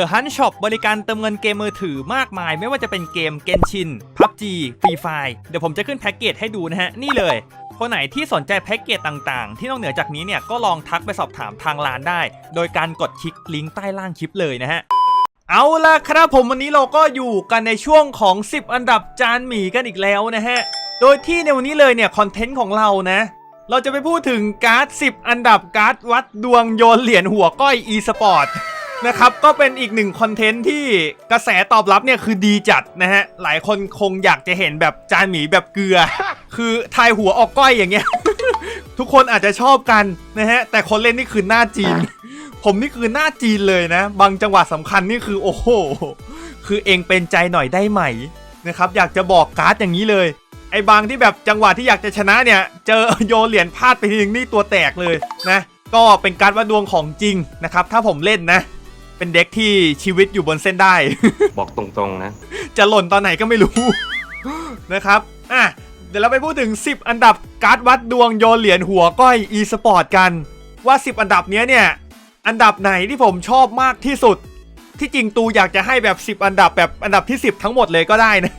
The Hunt Shop บริการเติมเงินเกมมือถือมากมาย ไม่ว่าจะเป็นเกม Genshin PUBG Free Fire เดี๋ยวผมจะขึ้นแพ็กเกจให้ดูนะฮะ นี่เลย คนไหนที่สนใจแพ็กเกจต่างๆ ที่นอกเหนือจากนี้เนี่ย ก็ลองทักไปสอบถามทางร้านได้ โดยการกดคลิกลิงก์ใต้ล่างคลิปเลยนะฮะเอาล่ะครับผมวันนี้เราก็อยู่กันในช่วงของ 10 อันดับจานหมีกันอีกแล้วนะฮะโดยที่ในวันนี้เลยเนี่ยคอนเทนต์ของเรานะเราจะไปพูดถึงการ์ด 10 อันดับการ์ดวัดดวงโยนเหรียญหัวก้อย e-sport นะครับ ก็เป็นอีกหนึ่งคอนเทนต์ที่กระแสตอบรับเนี่ยคือดีจัดนะฮะ หลายคนคงอยากจะเห็นแบบจานหมีแบบเกลือ คือทายหัวออกก้อยอย่างเงี้ย ทุกคนอาจจะชอบกันนะฮะ แต่คนเล่นนี่คือหน้าจีน ผมนี่คือหน้าจีนเลยนะ บางจังหวะสำคัญนี่คือโอ้โห คือเองเป็นใจหน่อยได้ไหมนะครับ อยากจะบอกการ์ดอย่างนี้เลย ไอ้บางที่แบบจังหวะที่อยากจะชนะเนี่ย เจอโยเหรียญพลาดไปทีนึงนี่ตัวแตกเลยนะ ก็เป็นการดวัดดวงของจริงนะครับ ถ้าผมเล่นนะ เป็นเด็กที่ชีวิตอยู่บนเส้นได้ บอกตรงๆนะ จะหล่นตอนไหนก็ไม่รู้ นะครับ อะ เดี๋ยวเราไปพูดถึง 10 อันดับการ์ดวัดดวงโยนเหรียญหัวก้อย e-sport กัน ว่า 10 อันดับเนี้ยเนี่ย อันดับไหนที่ผมชอบมากที่สุด ที่จริงตูอยากจะให้แบบ 10 อันดับแบบอันดับที่ 10 ทั้งหมดเลยก็ได้นะ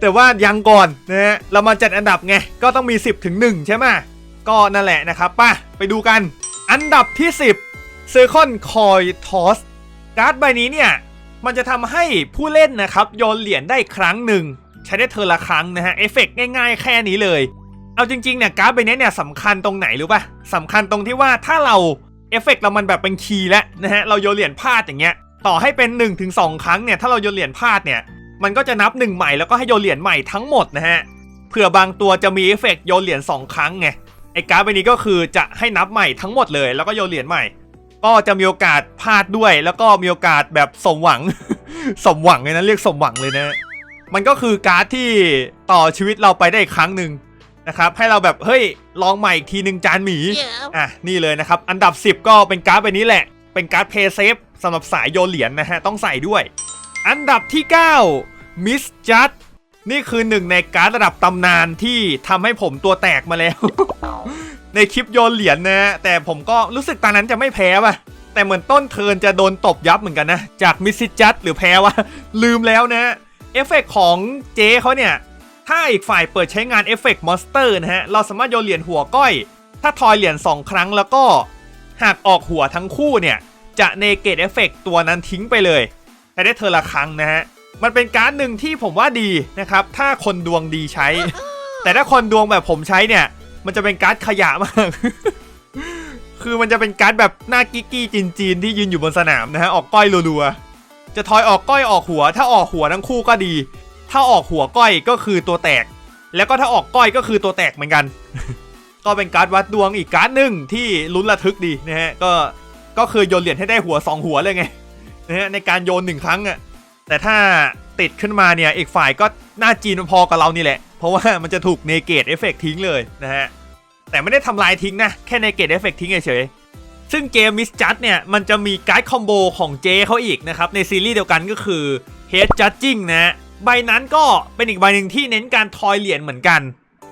แต่ว่ายังก่อนนะฮะ เรามาจัดอันดับไง ก็ต้องมี 10ถึง1ใช่ไหมก็นั่นแหละนะครับป่ะ ไปดูกัน อันดับที่ 10 c i r c o n Coin Toss การ์ดใบนี้เนี่ย มันจะทำให้ผู้เล่นนะครับโยนเหรียญได้ครั้งหนึ่ง ใช้ได้เทอละครั้งนะฮะ เอฟเฟกต์ง่ายๆ แค่นี้เลย เอาจริงๆเนี่ยการ์ดใบนี้เนี่ยสำคัญตรงไหนรู้ป่ะสำคัญตรงที่ว่าถ้าเราเอฟเฟกต์เรามันแบบเป็นคีย์แล้วนะฮะเราโยนเหรียญพลาดอย่างเงี้ยต่อให้เป็น 1-2 ครั้งเนี่ยถ้าเราโยนเหรียญพลาดเนี่ยมันก็จะนับ1ใหม่แล้วก็ให้โยนเหรียญใหม่ทั้งหมดนะฮะเผื่อบางตัวจะมีเอฟเฟกต์โยนเหรียญ2ครั้งไงไอ้การ์ดใบนี้ก็คือจะให้นับใหม่ทั้งหมดเลยแล้วก็โยนเหรียญใหม่ ก็จะมีโอกาสพลาดด้วย แล้วก็มีโอกาสแบบสมหวัง สมหวังเลยนะเรียกสมหวังเลยนะ มันก็คือการ์ดที่ต่อชีวิตเราไปได้อีกครั้งหนึ่งนะครับให้เราแบบเฮ้ยลองใหม่อีกทีหนึ่งจานหมีอะนี่เลยนะครับ อันดับ 10 ก็เป็นการ์ดใบนี้แหละ เป็นการ์ดเพย์เซฟสำหรับสายโยนเหรียญนะฮะต้องใส่ด้วย อันดับที่ 9 มิสจัดนี่คือหนึ่งในการ์ดระดับตำนานที่ทำให้ผมตัวแตกมาแล้ว ในคลิปโยนเหรียญนะฮะแต่ผมก็รู้สึกตอนนั้นจะไม่แพ้ป่ะ แต่เหมือนต้นเทินจะโดนตบยับเหมือนกันนะ จากมิสซิจัดหรือแพ้วะ ลืมแล้วนะ เอฟเฟกต์ของเจเขาเนี่ย ถ้าอีกฝ่ายเปิดใช้งานเอฟเฟกต์มอนสเตอร์นะฮะ เราสามารถโยนเหรียญหัวก้อย ถ้าทอยเหรียญ2 ครั้งแล้วก็ หากออกหัวทั้งคู่เนี่ย จะเนเกตเอฟเฟกต์ตัวนั้นทิ้งไปเลยแต่ได้เธอละครั้งนะฮะ มันเป็นการ์ดหนึ่งที่ผมว่าดีนะครับ ถ้าคนดวงดีใช้ แต่ถ้าคนดวงแบบผมใช้เนี่ย มันจะเป็นการ์ดขยะมาก คือมันจะเป็นการ์ดแบบหน้ากิ๊กกี้จีนๆที่ยืนอยู่บนสนามนะฮะออกก้อยรัวๆจะทอยออกก้อยออกหัว ถ้าออกหัวทั้งคู่ก็ดี ถ้าออกหัวก้อยก็คือตัวแตก แล้วก็ถ้าออกก้อยก็คือตัวแตกเหมือนกัน ก็เป็นการ์ดวัดดวงอีกการ์ดหนึ่งที่ลุ้นระทึกดีนะฮะก็ก็คือโยนเหรียญให้ได้หัว 2 หัวเลยไงนะฮะในการโยนหนึ่งครั้งอะแต่ถ้าติดขึ้นมาเนี่ยอีกฝ่ายก็หน้าจีนพอกับเรานี่แหละ ราะว่ามันจะถูกเนเกตเอฟเฟกทิ้งเลยนะฮะ แต่ไม่ได้ทำลายทิ้งนะ แค่เนเกตเอฟเฟกทิ้งเฉยๆซึ่งเกมมิสจัดเนี่ย มันจะมีการ์ดคอมโบของเจเขาอีกนะครับ ในซีรีส์เดียวกันก็คือ Head Judging นะใบนั้นก็เป็นอีกใบหนึ่งที่เน้นการทอยเหรียญเหมือนกัน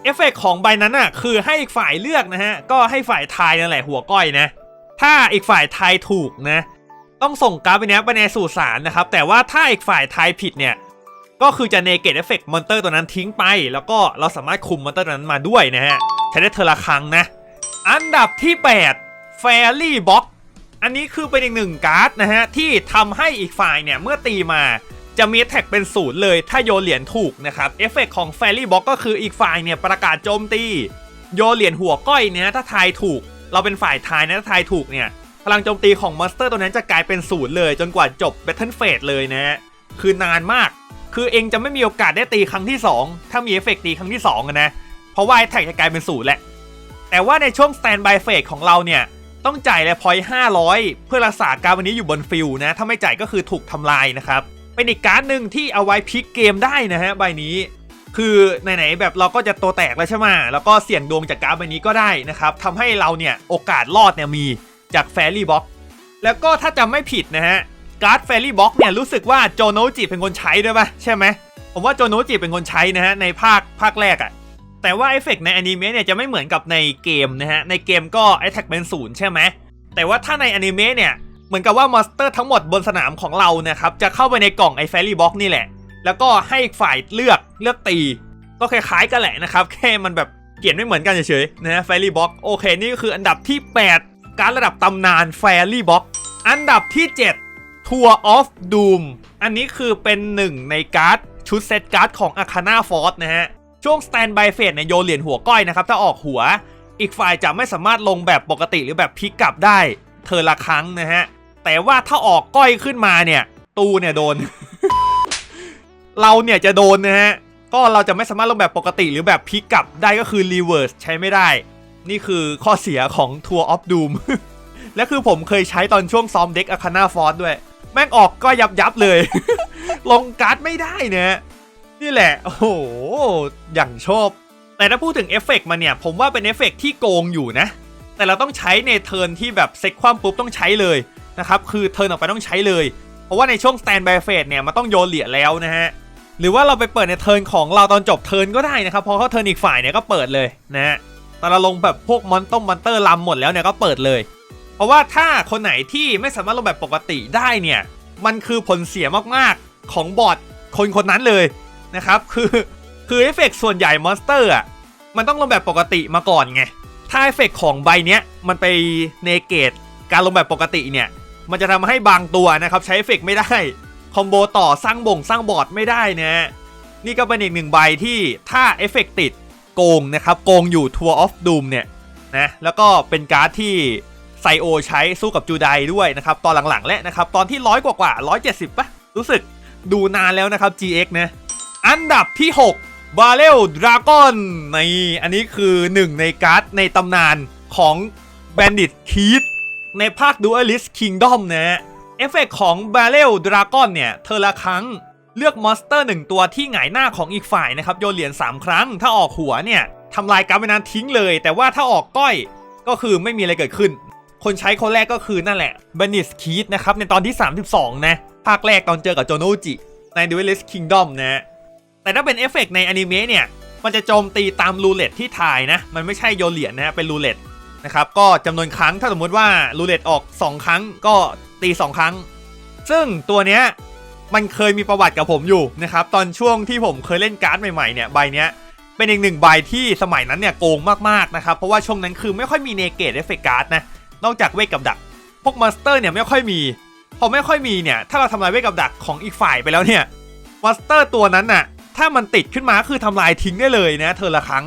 เอฟเฟกของใบนั้นอะคือให้อีกฝ่ายเลือกนะฮะ ก็ให้ฝ่ายทายนั่นแหละหัวก้อยนะ ถ้าอีกฝ่ายทายถูกนะ ต้องส่งการ์ดไปเนี้ยไปในสู่สารนะครับ แต่ว่าถ้าอีกฝ่ายทายผิดเนี่ย ก็คือจะเนเกตเอฟเฟกต์มอนเตอร์ตัวนั้นทิ้งไป แล้วก็เราสามารถคุมมอนเตอร์ตัวนั้นมาด้วยนะฮะใช้ได้เทอละครั้งนะ อันดับที่ 8 Fairy Box อันนี้คือเป็นอีกหนึ่งการ์ดนะฮะ ที่ทำให้อีกฝ่ายเนี่ย เมื่อตีมาจะมีแท็กเป็นศูนย์เลยถ้าโยเหรียญถูกนะครับ เอฟเฟกของ Fairy Box ก็คืออีกฝ่ายเนี่ย ประกาศโจมตี โยเหรียญหัวก้อยเนี่ยถ้าทายถูก เราเป็นฝ่ายทายนะถ้าทายถูกเนี่ย พลังโจมตีของมอนสเตอร์ตัวนั้นจะกลายเป็นศูนย์เลย จนกว่าจบ Battle Phase เลยนะฮะคือนานมาก คือเองจะไม่มีโอกาสได้ตีครั้งที่ 2 ถ้ามีเอฟเฟกต์ตีครั้งที่2อะนะ เพราะว่าไอ้แท็กจะกลายเป็นศูนย์แหละ แต่ว่าในช่วง Stand by Phase ของเราเนี่ย ต้องจ่ายเลยพอยต์500เพื่อรักษาการวันนี้อยู่บนฟิลนะ ถ้าไม่จ่ายก็คือถูกทำลายนะครับ เป็นอีกการ์ดหนึ่งที่เอาไว้พลิกเกมได้นะฮะใบนี้ คือไหนๆแบบเราก็จะตัวแตกแล้วใช่ไหมแล้วก็เสี่ยงดวงจากการ์ดใบนี้ก็ได้นะครับทำให้เราเนี่ยโอกาสรอดเนี่ยมีจากแฟรี่บ็อกแล้วก็ถ้าจำไม่ผิดนะฮะ การ์ดแฟรี่บ็อกเนี่ยรู้สึกว่าโจโนจิเป็นคนใช้ด้วยปะใช่ไหมผมว่าโจโนจิเป็นคนใช้นะฮะในภาคภาคแรกอะแต่ว่าเอฟเฟกต์ในอนิเมะเนี่ยจะไม่เหมือนกับในเกมนะฮะในเกมก็ไอแท็กเป็นศูนย์ใช่ไหมแต่ว่าถ้าในอนิเมะเนี่ยเหมือนกับว่ามอนสเตอร์ทั้งหมดบนสนามของเรานะครับจะเข้าไปในกล่องไอ้แฟรี่บ็อกนี่แหละ แล้วก็ให้อีกฝ่ายเลือกเลือกตี ก็คล้ายๆกันแหละนะครับแค่มันแบบเขียนไม่เหมือนกันเฉยๆนะฮะแฟรี่บ็อกโอเคนี่ก็คืออันดับที่ 8 การระดับตำนานแฟรี่บ็อกอันดับที่ 7 Tour of Doom อันนี้คือเป็นหนึ่งในการ์ดชุดเซตการ์ดของ Arcana Force นะฮะ ช่วง Stand by Phase เนี่ยโยเหรียญหัวก้อยนะครับ ถ้าออกหัว อีกฝ่ายจะไม่สามารถลงแบบปกติหรือแบบพลิกกลับได้เธอละครั้งนะฮะ แต่ว่าถ้าออกก้อยขึ้นมาเนี่ย ตูเนี่ยโดน เราเนี่ยจะโดนนะฮะ ก็เราจะไม่สามารถลงแบบปกติหรือแบบพลิกกลับได้ก็คือ reverse ใช้ไม่ได้ นี่คือข้อเสียของ Tour of Doom และคือผมเคยใช้ตอนช่วงซ้อมเด็ก Arcana Force ด้วย แม่งออกก็ยับยับเลย ลงการ์ดไม่ได้เนะนี่แหละ โอ้โห อย่างชอบ แต่ถ้าพูดถึงเอฟเฟกต์มันเนี่ย ผมว่าเป็นเอฟเฟกต์ที่โกงอยู่นะ แต่เราต้องใช้ในเทิร์นที่แบบเซ็ตความปุ๊บต้องใช้เลยนะครับ คือเทิร์นออกไปต้องใช้เลย เพราะว่าในช่วง stand by phase เนี่ยมันต้องโยนเหรียญแล้วนะฮะ หรือว่าเราไปเปิดในเทิร์นของเราตอนจบเทิร์นก็ได้นะครับ พอเขาเทิร์นอีกฝ่ายเนี่ยก็เปิดเลยนะฮะตอนเราลงแบบพวกมอนต้มมอนเตอร์ลำหมดแล้วเนี่ยก็เปิดเลย เพราะว่าถ้าคนไหนที่ไม่สามารถลงแบบปกติได้เนี่ย มันคือผลเสียมากๆของบอร์ดคนคนนั้นเลยนะครับ คือคือเอฟเฟกต์ส่วนใหญ่มอนสเตอร์อะมันต้องลงแบบปกติมาก่อนไง ถ้าเอฟเฟกต์ของใบเนี้ยมันไปเนเกตการลงแบบปกติเนี่ย มันจะทำให้บางตัวนะครับใช้เอฟเฟกต์ไม่ได้ คอมโบต่อสร้างบ่งสร้างบอร์ดไม่ได้นะนี่ก็เป็นอีกหนึ่งใบที่ถ้าเอฟเฟกต์ติดโกงนะครับ โกงอยู่ Tour of Doom เนี่ยนะแล้วก็เป็นการ์ดที่ ไซโอใช้สู้กับจูไดด้วยนะครับตอนหลังๆและนะครับตอนที่ร้อยกว่ากว่าร้อยเจ็ดสิบปะรู้สึกดูนานแล้วนะครับ GX นะอันดับที่ 6 b a r r e l Dragon ในอันนี้คือหนึ่งในการ์ดในตำนานของ Bandit k e e ในภาค Duelist Kingdom นะเอฟเฟกต์ของ b a r r e l Dragon เนี่ยเธอละครั้งเลือกมอนสเตอร์หนึ่งตัวที่หงายหน้าของอีกฝ่ายนะครับ โยนเหรียญ3 ครั้ง ถ้าออกหัวเนี่ยทำลายการ์ดใบนั้นทิ้งเลย แต่ว่าถ้าออกก้อยก็คือไม่มีอะไรเกิดขึ้น คนใช้คนแรกก็คือนั่นแหละ b a n d i t Keith นะครับในตอนที่ 32 นะ ภาคแรกตอนเจอกับโจโนจิใน Duelist Kingdom นะ แต่ถ้าเป็นเอฟเฟกต์ในอนิเมะเนี่ย มันจะโจมตีตามรูเล็ตที่ถ่ายนะ มันไม่ใช่โยเหรียญนะฮะเป็นรูเล็ตนะครับ ก็จำนวนครั้งถ้าสมมติว่ารูเล็ตออก 2 ครั้งก็ตี 2 ครั้ง ซึ่งตัวเนี้ยมันเคยมีประวัติกับผมอยู่นะครับ ตอนช่วงที่ผมเคยเล่นการ์ดใหม่ๆเนี่ยใบเนี้ยเป็นอีกหนึ่งใบที่สมัยนั้นเนี่ยโกงมากๆนะครับ เพราะว่าช่วงนั้นคือไม่ค่อยมีเนเกตเอฟเฟกต์การ์ดนะ นอกจากเวทกับดัก พวกมอนสเตอร์เนี่ยไม่ค่อยมี พอไม่ค่อยมีเนี่ย ถ้าเราทำลายเวทกับดักของอีกฝ่ายไปแล้วเนี่ยมอนสเตอร์ตัวนั้นน่ะ ถ้ามันติดขึ้นมาคือทำลายทิ้งได้เลยนะ เธอละครั้ง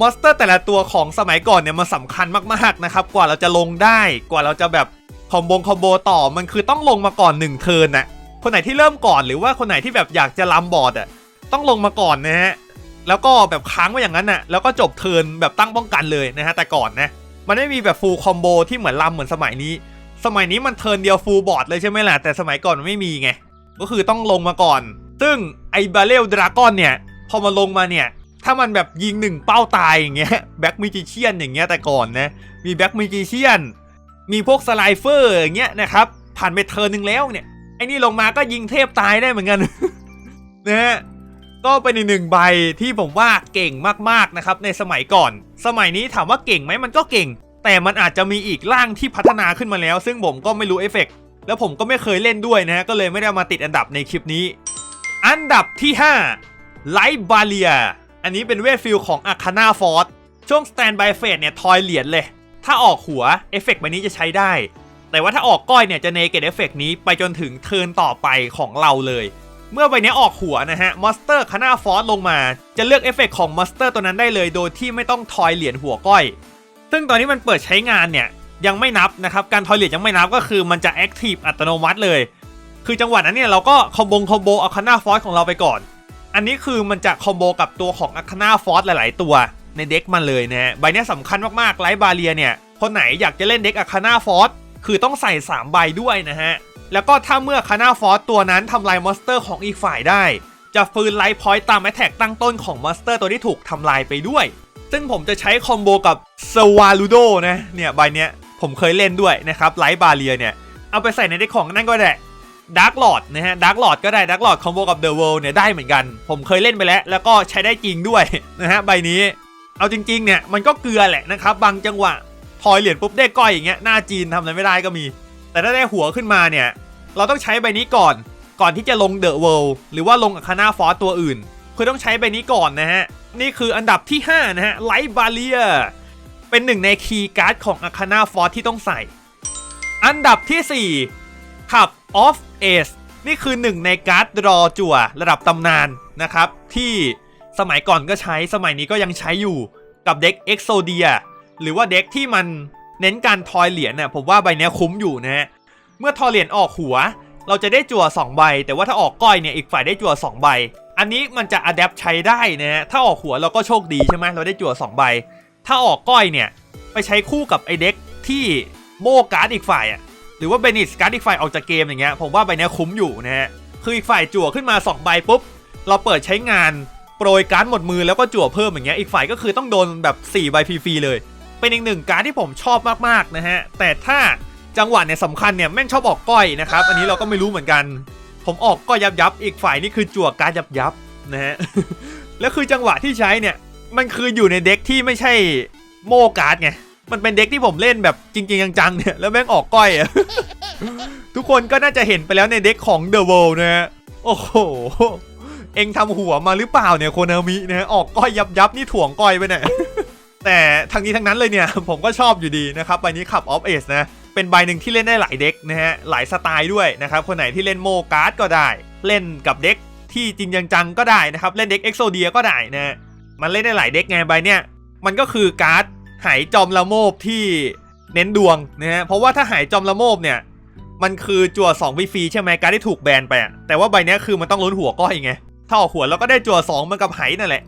มอนสเตอร์แต่ละตัวของสมัยก่อนเนี่ยมันสำคัญมากๆนะครับ กว่าเราจะลงได้ กว่าเราจะแบบคอมโบคอมโบต่อ มันคือต้องลงมาก่อน1เทิร์นน่ะ คนไหนที่เริ่มก่อนหรือว่าคนไหนที่แบบอยากจะล้ำบอร์ดอะ ต้องลงมาก่อนนะฮะ แล้วก็แบบค้างไว้อย่างนั้นน่ะ แล้วก็จบเทิร์นแบบตั้งป้องกันเลยนะฮะ แต่ก่อนนะ มันไม่มีแบบฟูลคอมโบที่เหมือนลำเหมือนสมัยนี้ สมัยนี้มันเทิร์นเดียวฟูลบอร์ดเลยใช่ไหมล่ะ แต่สมัยก่อนมันไม่มีไง ก็คือต้องลงมาก่อน ซึ่งไอ้บาเรลดราก้อนเนี่ย พอมาลงมาเนี่ย ถ้ามันแบบยิงหนึ่งเป้าตายอย่างเงี้ยแบ็กมิจิเชียนอย่างเงี้ยแต่ก่อนนะ มีแบ็กมิจิเชียน มีพวกสไลเฟอร์อย่างเงี้ยนะครับ ผ่านไปเทิร์นหนึ่งแล้วเนี่ย ไอ้นี่ลงมาก็ยิงเทพตายได้เหมือนกันนะฮะ ก็เป็นอีกหนึ่งใบที่ผมว่าเก่งมากๆนะครับในสมัยก่อน สมัยนี้ถามว่าเก่งไหมมันก็เก่ง แต่มันอาจจะมีอีกร่างที่พัฒนาขึ้นมาแล้ว ซึ่งผมก็ไม่รู้เอฟเฟกต์แล้วผมก็ไม่เคยเล่นด้วยนะฮะก็เลยไม่ได้มาติดอันดับในคลิปนี้ อันดับที่5ไลท์บาเลียอันนี้เป็นเวทฟิลของอาคาน่าฟอร์ช่วงสแตนบายเฟสเนี่ยทอยเหรียญเลย ถ้าออกหัวเอฟเฟกต์ใบนี้จะใช้ได้ แต่ว่าถ้าออกก้อยเนี่ยจะเนเกตเอฟเฟกต์นี้ไปจนถึงเทิร์นต่อไปของเราเลย เมื่อใบนี้ออกหัวนะฮะ มอนสเตอร์คาน่าฟอร์ลงมา จะเลือกเอฟเฟกต์ของมอนสเตอร์ตัวนั้นได้เลยโดยที่ไม่ต้องทอยเหรียญหัวก้อย ซึ่งตอนนี้มันเปิดใช้งานเนี่ยยังไม่นับนะครับ การทอยเหรียญยังไม่นับก็คือมันจะแอคทีฟอัตโนมัติเลย คือจังหวะนั้นเนี่ยเราก็คอมโบคอมโบอาคาน่าฟอร์ของเราไปก่อน อันนี้คือมันจะคอมโบกับตัวของอาคาน่าฟอร์หลาย ๆ ตัวในเด็กมันเลยนะฮะ ใบนี้ยสำคัญมากๆไลท์บาเรียเนี่ย คนไหนอยากจะเล่นเด็กอาคาน่าฟอร์คือต้องใส่ 3 ใบด้วยนะฮะ แล้วก็ถ้าเมื่อคานาฟอร์ตัวนั้นทำลายมอนสเตอร์ของอีกฝ่ายได้ จะฟื้นไลท์พอยต์ตามแอทแทกตั้งต้นของมอนสเตอร์ตัวที่ถูกทำลายไปด้วย ซึ่งผมจะใช้คอมโบกับสวาลูโดนะเนี่ยใบเนี้ยผมเคยเล่นด้วยนะครับไลท์บาเรียเนี่ย เอาไปใส่ในเด็กของนั่นก็ได้ดาร์กหลอดนะฮะดาร์กหลอดก็ได้ดาร์กหลอดคอมโบกับเดอะเวิลด์เนี่ยได้เหมือนกัน ผมเคยเล่นไปแล้ว แล้วก็ใช้ได้จริงด้วยนะฮะใบนี้ เอาจริงๆเนี่ยมันก็เกลือแหละนะครับบางจังหวะ ทอยเหรียญปุ๊บได้ก้อยอย่างเงี้ยหน้าจีนทำอะไรไม่ได้ก็มี แต่ถ้าได้หัวขึ้นมาเนี่ย เราต้องใช้ใบนี้ก่อน ก่อนที่จะลงเดอะเวิลด์หรือว่าลงอาคาน่าฟอสตัวอื่น คือต้องใช้ใบนี้ก่อนนะฮะ นี่คืออันดับที่ 5 นะฮะไลท์บาเลียเป็นหนึ่งในคีย์การ์ดของอาคาน่าฟอสที่ต้องใส่ อันดับที่ 4 ขับออฟเอสนี่คือหนึ่งในการ์ดรอจั่วระดับตำนานนะครับ ที่สมัยก่อนก็ใช้สมัยนี้ก็ยังใช้อยู่กับเด็กเอ็กโซเดียหรือว่าเด็กที่มัน เน้นการทอยเหรียญน่ะผมว่าใบนี้คุ้มอยู่นะฮะเมื่อทอยเหรียญออกหัว เราจะได้จั่ว2ใบ แต่ว่าถ้าออกก้อยเนี่ยอีกฝ่ายได้จั่ว2ใบ อันนี้มันจะอัดแอปใช้ได้นะฮะถ้าออกหัวเราก็โชคดีใช่ไหมเราได้จั่ว2ใบ ถ้าออกก้อยเนี่ยไปใช้คู่กับไอเด็กที่โมการ์ดอีกฝ่ายอะหรือว่าเบนิสการ์ดอีกฝ่ายออกจากเกมอย่างเงี้ยผมว่าใบนี้คุ้มอยู่นะฮะคืออีกฝ่ายจั่วขึ้นมา2ใบปุ๊บเราเปิดใช้งานโปรยการ์ดหมดมือแล้วก็จั่วเพิ่มอย่างเงี้ยอีกฝ่ายก็คือต้องโดนแบบ4ใบฟรีๆเลย เป็นอีกหนึ่งการ์ดที่ผมชอบมากๆนะฮะ แต่ถ้าจังหวะเนี่ยสำคัญเนี่ยแม่งชอบออกก้อยนะครับ อันนี้เราก็ไม่รู้เหมือนกัน ผมออกก้อยยับยับๆอีกฝ่ายนี่คือจั่วการยับยับนะฮะ แล้วคือจังหวะที่ใช้เนี่ยมันคืออยู่ในเด็กที่ไม่ใช่โมการ์ดไง มันเป็นเด็กที่ผมเล่นแบบจริง ๆ จังๆเนี่ยแล้วแม่งออกก้อยอะทุกคนก็น่าจะเห็นไปแล้วในเด็กของ The World นะฮะ โอ้โห เอ็งทำหัวมาหรือเปล่าเนี่ยโคนามินะฮะออกก้อยยับยับนี่ถ่วงก้อยไปเนี่ย แต่ทั้งนี้ทั้งนั้นเลยเนี่ยผมก็ชอบอยู่ดีนะครับใบนี้ขับออฟเอสนะเป็นใบหนึ่งที่เล่นได้หลายเด็กนะฮะหลายสไตล์ด้วยนะครับคนไหนที่เล่นโมการ์ดก็ได้ เล่นกับเด็กที่จริงจังๆก็ได้นะครับเล่นเด็กเอ็กโซเดียก็ได้นะฮะมันเล่นได้หลายเด็กไงใบเนี่ยมันก็คือการ์ดหายจอมละโมบที่เน้นดวงนะฮะเพราะว่าถ้าหายจอมละโมบเนี่ยมันคือจั่ว2ฟรีใช่ไหมการดที่ถูกแบนไปอะแต่ว่าใบเนี้ยคือมันต้องลุ้นหัวก้อยไงถ้าออกหัวแล้วก็ได้จั่ว2เหมันกับไหนั่นแหละ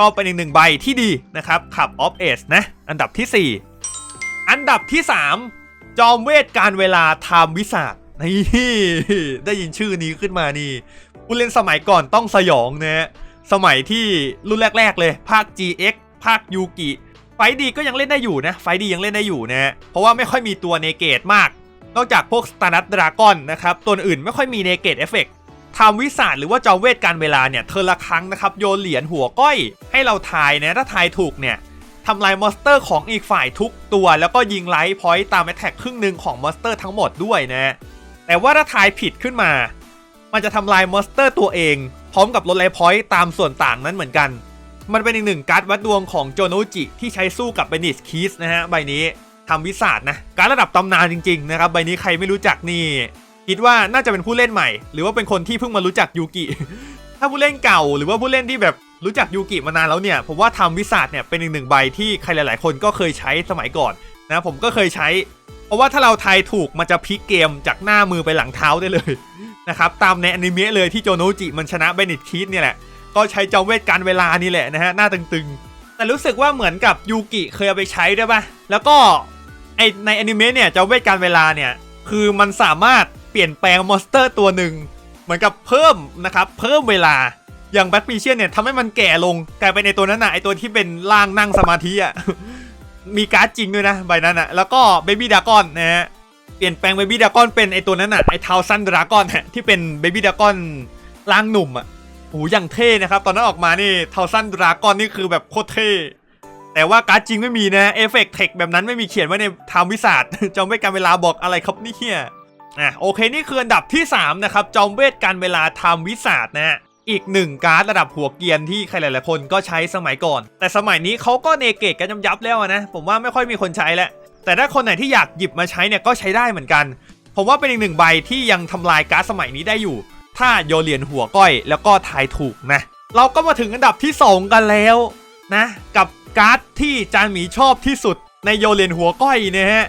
ก็เป็นอีกหนึ่งใบที่ดีนะครับขับออฟเอสนะ อันดับที่ 4 อันดับที่ 3 จอมเวทการเวลาไทม์วิสาดนี่ได้ยินชื่อนี้ขึ้นมานี่ผู้เล่นสมัยก่อนต้องสยองนะฮะสมัยที่รุ่นแรก ๆ เลย ภาค GX ภาคยูกิไฟดีก็ยังเล่นได้อยู่นะ ไฟดียังเล่นได้อยู่นะเพราะว่าไม่ค่อยมีตัวเนเกตมาก นอกจากพวกสตาร์นัทดราก้อนนะครับ ตัวอื่นไม่ค่อยมีเนเกตเอฟเฟก ทำวิสาดหรือว่าจอมเวทการเวลาเนี่ยเธอละครั้งนะครับโยนเหรียญหัวก้อย ให้เราทายนะถ้าทายถูกเนี่ยทำลายมอนสเตอร์ของอีกฝ่ายทุกตัว แล้วก็ยิงไลท์พอยต์ตามแอตแทกครึ่งหนึ่งของมอนสเตอร์ทั้งหมดด้วยนะแต่ว่าถ้าทายผิดขึ้นมา มันจะทำลายมอนสเตอร์ตัวเอง พร้อมกับลดไลท์พอยต์ตามส่วนต่างนั้นเหมือนกัน มันเป็นอีกหนึ่งการ์ดวัดดวงของโจโนจิที่ใช้สู้กับเบนิสคีสนะฮะใบนี้ทำวิสาดนะการระดับตำนานจริงๆนะครับใบนี้ใครไม่รู้จักนี่ คิดว่าน่าจะเป็นผู้เล่นใหม่ หรือว่าเป็นคนที่เพิ่งมารู้จักยูกิ ถ้าผู้เล่นเก่าหรือว่าผู้เล่นที่แบบรู้จักยูกิมานานแล้วเนี่ยผมว่าทำวิสาดเนี่ยเป็นอีกหนึ่งใบที่ใครหลาย ๆ คนก็เคยใช้สมัยก่อนนะผมก็เคยใช้ เพราะว่าถ้าเราทายถูกมันจะพลิกเกมจากหน้ามือไปหลังเท้าได้เลยนะครับตามในอนิเมะเลยที่โจโนจิมันชนะเบนิตคีสเนี่ยแหละก็ใช้จอมเวทการเวลานี่แหละนะฮะหน้าตึงๆ แต่รู้สึกว่าเหมือนกับยูกิเคยเอาไปใช้ด้วยปะแล้วก็ไอในอนิเมะเนี่ยจอมเวทการเวลาเนี่ยคือมันสามารถ เปลี่ยนแปลงมอนสเตอร์ตัวหนึ่งเหมือนกับเพิ่มนะครับเพิ่มเวลาอย่างแบทปีเชียนเนี่ยทำให้มันแก่ลงกลายเป็นในตัวนั้นนะไอตัวที่เป็นร่างนั่งสมาธิอะมีการ์ดจริงด้วยนะใบนั้นอะแล้วก็เบบี้ดากอนนะฮะเปลี่ยนแปลงเบบี้ดากอนเป็นไอตัวนั้นอะไอทาวซันดรากอนที่เป็นเบบี้ดากอนร่างหนุ่มอะโหอย่างเท่นะครับตอนนั้นออกมานี่เทาสั้นดรากอนนี่คือแบบโคตรเท่แต่ว่าการ์ดจริงไม่มีนะเอฟเฟกต์เทคแบบนั้นไม่มีเขียนไว้ในไทม์วิสาดจอมเวทการเวลาบอกอะไรครับนี่ย อะโอเคนี่คืออันดับที่ 3 นะครับ จอมเวทการเวลาทม์วิสาดนะฮะอีกหนึ่งการ์ดระดับหัวเกียนที่ใครหลายๆคนก็ใช้สมัยก่อน แต่สมัยนี้เขาก็เนเกตกันยับแล้วนะ ผมว่าไม่ค่อยมีคนใช้แล้ว แต่ถ้าคนไหนที่อยากหยิบมาใช้เนี่ยก็ใช้ได้เหมือนกัน ผมว่าเป็นอีกหนึ่งใบที่ยังทำลายการ์ดสมัยนี้ได้อยู่ ถ้าโยเหรียญหัวก้อยแล้วก็ทายถูกนะ เราก็มาถึงอันดับที่ 2 กันแล้วนะ กับการ์ดที่จานหมีชอบที่สุดในโยเหรียญหัวก้อยนะฮะ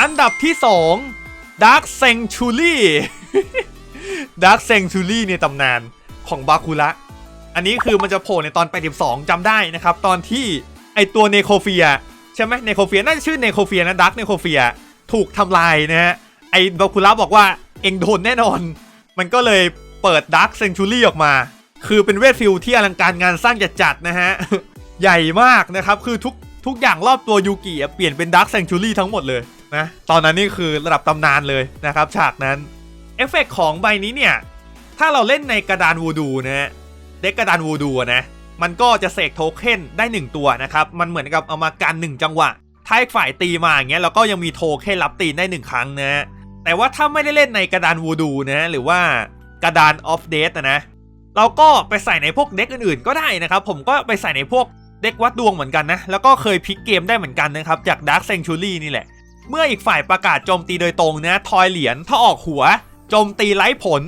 อันดับที่ 2 Dark Sanctuary Dark Sanctuary ในตำนานของบาคุระอันนี้คือมันจะโผล่ในตอน 82จำได้นะครับ ตอนที่ไอตัวเนโคเฟีย ใช่ไหมเนโคเฟียน่าจะชื่อเนโคเฟียนะดักเนโคเฟียถูกทำลายนะฮะไอบาคุระบอกว่าเองโดนแน่นอน มันก็เลยเปิดดักเซนชูรี่ออกมา คือเป็นเวทฟิลที่อลังการงานสร้างจัดๆนะฮะ ใหญ่มากนะครับ คือทุกทุกอย่างรอบตัวยูกิเปลี่ยนเป็นดักเซนชูรี่ทั้งหมดเลย นะตอนนั้นนี่คือระดับตำนานเลยนะครับฉากนั้นเอฟเฟกต์ของใบนี้เนี่ย ถ้าเราเล่นในกระดานวูดูนะฮะเด็กกระดานวูดูนะ มันก็จะเสกโทเค็นได้ 1 ตัวนะครับ มันเหมือนกับเอามากัน 1 จังหวะ ถ้าฝ่ายตีมาอย่างเงี้ยเราก็ยังมีโทเค็นรับตีได้ 1 ครั้งนะ แต่ว่าถ้าไม่ได้เล่นในกระดานวูดูนะหรือว่ากระดานออฟเดตนะเราก็ไปใส่ในพวกเด็กอื่นๆ ก็ได้นะครับ ผมก็ไปใส่ในพวกเด็กวัดดวงเหมือนกันนะ แล้วก็เคยพลิกเกมได้เหมือนกันนะครับ จาก Dark Century นี่แหละ เมื่ออีกฝ่ายประกาศโจมตีโดยตรงนะทอยเหรียญถ้าออกหัวโจมตีไร้ผล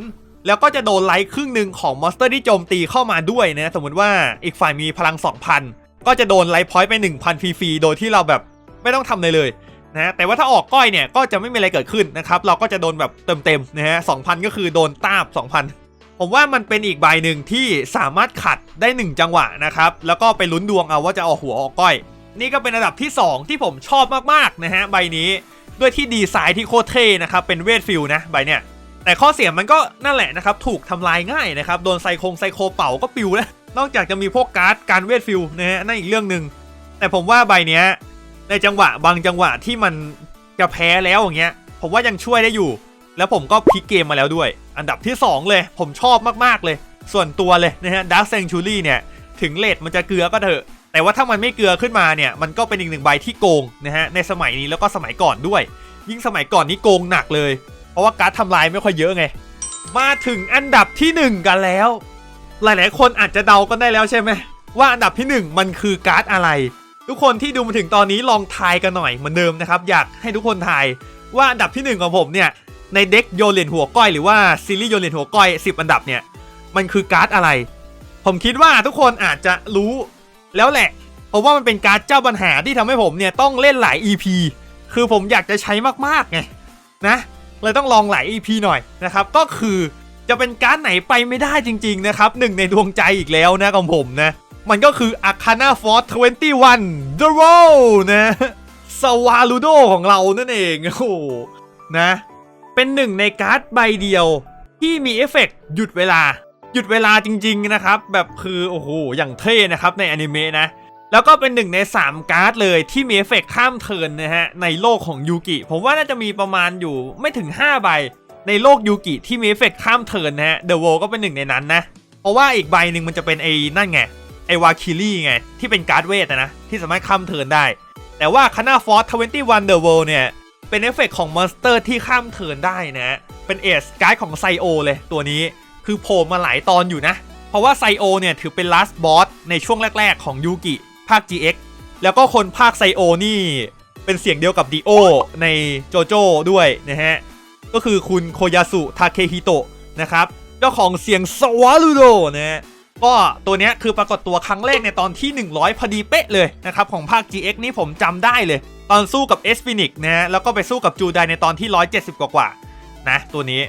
แล้วก็จะโดนไลท์ครึ่งหนึ่งของมอนสเตอร์ที่โจมตีเข้ามาด้วยนะสมมติว่าอีกฝ่ายมีพลัง 2,000 ก็จะโดนไลท์พอยต์ไป 1,000 ฟรีๆ โดยที่เราแบบไม่ต้องทำอะไรเลยนะแต่ว่าถ้าออกก้อยเนี่ยก็จะไม่มีอะไรเกิดขึ้นนะครับเราก็จะโดนแบบเต็มๆนะฮะ2,000ก็คือโดนตาบ 2,000 ผมว่ามันเป็นอีกใบหนึ่งที่สามารถขัดได้ 1 จังหวะนะครับแล้วก็ไปลุ้นดวงเอาว่าจะออกหัวออกก้อย นี่ก็เป็นอันดับที่ 2 ที่ผมชอบมากๆนะฮะใบนี้ด้วยที่ดีไซน์ที่โคตรเท่นะครับเป็นเวทฟิลนะใบเนี่ยแต่ข้อเสียมันก็นั่นแหละนะครับถูกทำลายง่ายนะครับโดนไซโคงไซโคเป่าก็ปิวแล้วนอกจากจะมีพวกการ์ดการเวทฟิลนะฮะนั่นอีกเรื่องหนึ่งแต่ผมว่าใบเนี้ยในจังหวะบางจังหวะที่มันจะแพ้แล้วอย่างเงี้ย ผมว่ายังช่วยได้อยู่ แล้วผมก็พลิกเกมมาแล้วด้วย อันดับที่ 2 เลย ผมชอบมากๆเลย ส่วนตัวเลยนะฮะดาร์ c เซงชูรี่เนี่ย ถึงเลทมันจะเกลือก็เถอะ แต่ว่าถ้ามันไม่เกลือขึ้นมาเนี่ยมันก็เป็นอีกหนึ่งใบที่โกงนะฮะในสมัยนี้แล้วก็สมัยก่อนด้วย ยิ่งสมัยก่อนนี้โกงหนักเลย เพราะว่าการ์ดทำลายไม่ค่อยเยอะไง มาถึงอันดับที่ 1 กันแล้ว หลายๆ คนอาจจะเดากันได้แล้วใช่ไหมว่าอันดับที่ 1 มันคือการ์ดอะไร ทุกคนที่ดูมาถึงตอนนี้ลองทายกันหน่อยเหมือนเดิมนะครับอยากให้ทุกคนทายว่าอันดับที่ 1 ของผมเนี่ยในเด็กโยนเหรียญหัวก้อยหรือว่าซีรีส์โยนเหรียญหัวก้อย 10 อันดับเนี่ยมันคือการ์ดอะไร ผมคิดว่าทุกคนอาจจะรู้ แล้วแหละเพราะว่ามันเป็นการ์ดเจ้าปัญหาที่ทำให้ผมเนี่ยต้องเล่นหลาย EP คือผมอยากจะใช้มากๆไงนะเลยต้องลองหลาย EP หน่อยนะครับ ก็คือจะเป็นการ์ดไหนไปไม่ได้จริง ๆ นะครับหนึ่งในดวงใจอีกแล้วนะของผมนะ มันก็คือ Arcana Force 21 The Roll นะสวาลูโดของเรานั่นเองโอ้โหนะ เป็นหนึ่งในการ์ดใบเดียวที่มีเอฟเฟกต์หยุดเวลา หยุดเวลาจริงๆนะครับ แบบคือโอ้โหอย่างเท่นะครับในอนิเมะนะ แล้วก็เป็นหนึ่งใน 3 การ์ดเลยที่มีเอฟเฟกต์ข้ามเทินนะฮะในโลกของยูกิ ผมว่าน่าจะมีประมาณอยู่ไม่ถึง 5 ใบ ในโลกยูกิที่มีเอฟเฟกต์ข้ามเทินนะฮะเดอะโวก็เป็นหนึ่งในนั้นนะเพราะว่าอีกใบหนึ่งมันจะเป็นไอ้นั่นไงไอวาคิลี่ไง ที่เป็นการ์ดเวทนะ ที่สามารถข้ามเทินได้ แต่ว่าคานาฟอร์ท21 The World เนี่ย เป็นเอฟเฟกต์ของมอนสเตอร์ที่ข้ามเทินได้นะ เป็นเอสการ์ดของไซโอเลยตัวนี้ คือโผล่มาหลายตอนอยู่นะ เพราะว่าไซโอเนี่ยถือเป็น last boss ในช่วงแรก ๆ ของยูกิภาค GX แล้วก็คนภาคไซโอนี่เป็นเสียงเดียวกับดีโอในโจโจ้ด้วยนะฮะ ก็คือคุณโคยาสุทาเคฮิโตะนะครับ เจ้าของเสียงสวาลูโดนะฮะก็ตัวเนี้ยคือปรากฏตัวครั้งแรกในตอนที่ 100 พอดีเป๊ะเลยนะครับ ของภาค GX นี่ผมจำได้เลย ตอนสู้กับเอสฟินิกนะแล้วก็ไปสู้กับจูไดในตอนที่ 170 กว่าๆนะ ตัวนี้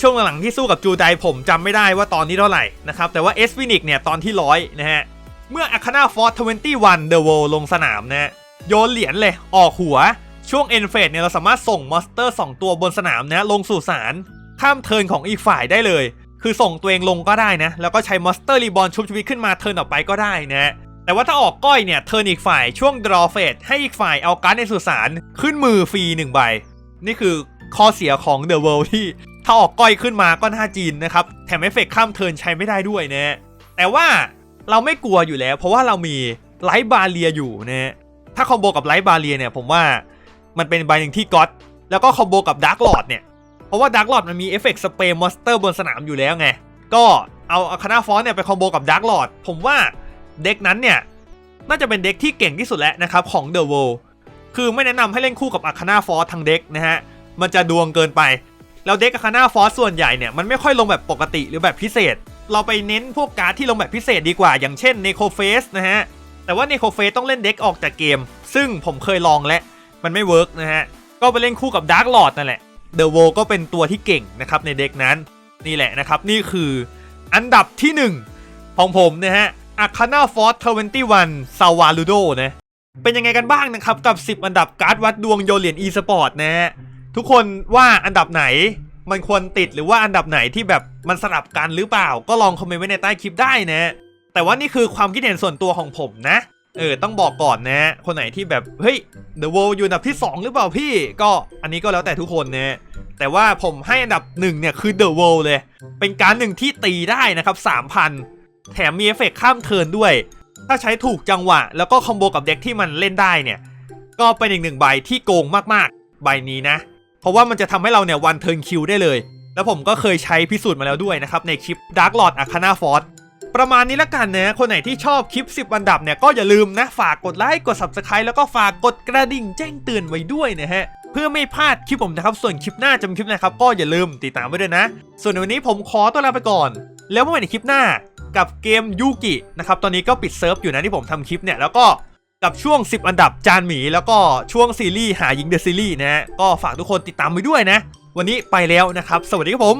ช่วงหลังๆที่สู้กับจูไดผมจำไม่ได้ว่าตอนนี้เท่าไหร่นะครับ แต่ว่าเอสฟินิกเนี่ยตอนที่ร้อยนะฮะ เมื่อ Arcana Force 21 The World ลงสนามนะฮะโยนเหรียญเลยออกหัวช่วง End Phase เนี่ยเราสามารถส่งมอนสเตอร์ 2 ตัวบนสนามนะลงสู่สารข้ามเทินของอีกฝ่ายได้เลย คือส่งตัวเองลงก็ได้นะ แล้วก็ใช้มอนสเตอร์รีบอลชุบชีวิตขึ้นมาเทินออกไปก็ได้นะแต่ว่าถ้าออกก้อยเนี่ยเทินอีกฝ่ายช่วง draw phase ให้อีกฝ่ายเอาการ์ดในสุสานขึ้นมือฟรี1ใบ นี่คือข้อเสียของ The World ที่ ถ้าออกก้อยขึ้นมาก็น่าจีนนะครับ แถมเอฟเฟกต์ข้ามเทินใช้ไม่ได้ด้วยนะแต่ว่าเราไม่กลัวอยู่แล้ว เพราะว่าเรามีไลท์บาเลียอยู่นะถ้าคอมโบกับไลท์บาเลียเนี่ยผมว่ามันเป็นใบหนึ่งที่ก๊อตแล้วก็คอมโบกับดาร์กลอดเนี่ยเพราะว่าดาร์กลอดมันมีเอฟเฟกต์สเปรย์มอนสเตอร์บนสนามอยู่แล้วไงก็เอาอคานาฟอนเนี่ยไปคอมโบกับดาร์กลอดผมว่าเด็กนั้นเนี่ยน่าจะเป็นเด็กที่เก่งที่สุดแล้วนะครับของ The World คือไม่แนะนำให้เล่นคู่กับอาคานาฟอสทั้งเด็กนะฮะมันจะดวงเกินไป แล้วเด็กอาคานาฟอสส่วนใหญ่เนี่ยมันไม่ค่อยลงแบบปกติหรือแบบพิเศษ เราไปเน้นพวกการ์ดที่ลงแบบพิเศษดีกว่า อย่างเช่นเนโคเฟสนะฮะแต่ว่าเนโคเฟสต้องเล่นเด็กออกจากเกม ซึ่งผมเคยลองแล้วมันไม่เวิร์กนะฮะก็ไปเล่นคู่กับดาร์กลอดนั่นแหละเดอะโวก็เป็นตัวที่เก่งนะครับในเด็กนั้นนี่แหละนะครับนี่คืออันดับที่ 1 ของผมนะฮะ Arcana Force 21 s a w a l u d o นเซวาลูโดนะเป็นยังไงกันบ้างนะครับ กับ 10 อันดับการ์ดวัดดวงโยเหรียญ e-sport นะฮะ ทุกคนว่าอันดับไหนมันควรติดหรือว่าอันดับไหนที่แบบมันสลับกันหรือเปล่า ก็ลองคอมเมนต์ไว้ในใต้คลิปได้นะ แต่ว่านี่คือความคิดเห็นส่วนตัวของผมนะ เออต้องบอกก่อนนะ คนไหนที่แบบเฮ้ย The World อยู่อันดับที่ 2 หรือเปล่าพี่ ก็อันนี้ก็แล้วแต่ทุกคนนะแต่ว่าผมให้อันดับหนึ่งเนี่ยคือ The World เลย เป็นการหนึ่งที่ตีได้นะครับ3,000 แถมมีเอฟเฟกต์ข้ามเทินด้วย ถ้าใช้ถูกจังหวะ แล้วก็คอมโบกับเด็กที่มันเล่นได้เนี่ย ก็เป็นอีกหนึ่งใบที่โกงมากๆ ใบนี้นะ เพราะว่ามันจะทำให้เราเนี่ยวันเทิร์นคิวได้เลย แล้วผมก็เคยใช้พิสูจน์มาแล้วด้วยนะครับในคลิป Dark Lord Arcana Force ประมาณนี้ละกันนะคนไหนที่ชอบคลิป 10 อันดับเนี่ยก็อย่าลืมนะฝากกดไลค์กด Subscribe แล้วก็ฝากกดกระดิ่งแจ้งเตือนไว้ด้วยนะฮะเพื่อไม่พลาดคลิปผมนะครับ ส่วนคลิปหน้าจะเป็นคลิปนะครับ ก็อย่าลืมติดตามไว้ด้วยนะ ส่วนในวันนี้ผมขอตัวลาไปก่อน แล้วพบกันในคลิปหน้ากับเกมยูกินะครับ ตอนนี้ก็ปิดเซิร์ฟอยู่นะที่ผมทำคลิปเนี่ย แล้วก็ กับช่วง 10 อันดับจานหมี แล้วก็ช่วงซีรีส์หาหญิงเดอะซีรีส์นะฮะก็ฝากทุกคนติดตามไปด้วยนะ วันนี้ไปแล้วนะครับ สวัสดีครับผม